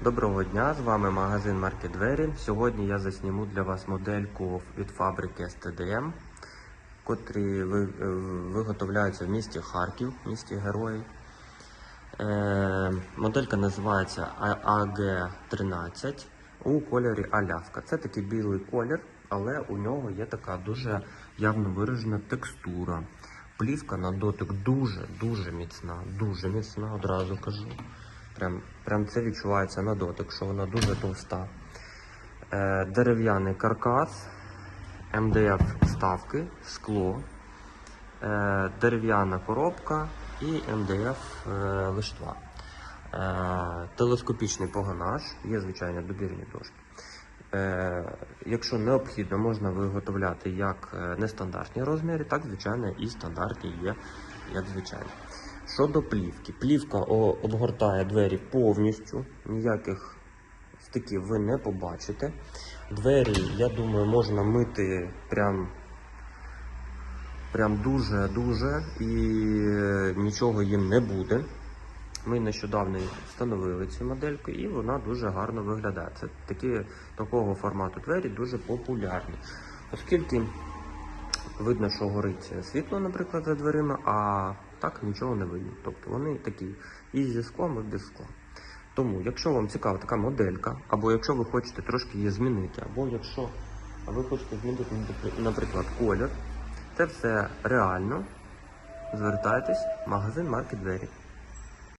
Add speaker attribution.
Speaker 1: Доброго дня, з вами магазин Марки Двері. Сьогодні я засніму для вас модельку від фабрики STDM, котрі е, виготовляються в місті Харків, місті Герої. Е, моделька називається AG13 у кольорі Аляска. Це такий білий колір, але у нього є така дуже явно виражена текстура. Плівка на дотик дуже-дуже міцна, дуже міцна, одразу кажу. Прям, прям це відчувається на дотик, що вона дуже товста. Е, дерев'яний каркас, МДФ вставки, скло, е, дерев'яна коробка і МДФ е, лиштва. Е, телескопічний погонаж, є звичайно добірні дошки. Е, якщо необхідно, можна виготовляти як е, нестандартні розміри, так звичайно і стандартні є, як звичайно. Щодо плівки, плівка обгортає двері повністю, ніяких стиків ви не побачите. Двері, я думаю, можна мити прям, прям дуже-дуже і е, нічого їм не буде. Ми нещодавно встановили цю модельку, і вона дуже гарно виглядає. Це такі такого формату двері дуже популярні. Оскільки видно, що горить світло, наприклад, за дверима, а так нічого не видно. Тобто вони такі і зі склом, і без скла. Тому, якщо вам цікава така моделька, або якщо ви хочете трошки її змінити, або якщо ви хочете змінити, наприклад, колір, це все реально. Звертайтесь, в магазин Маркет двері.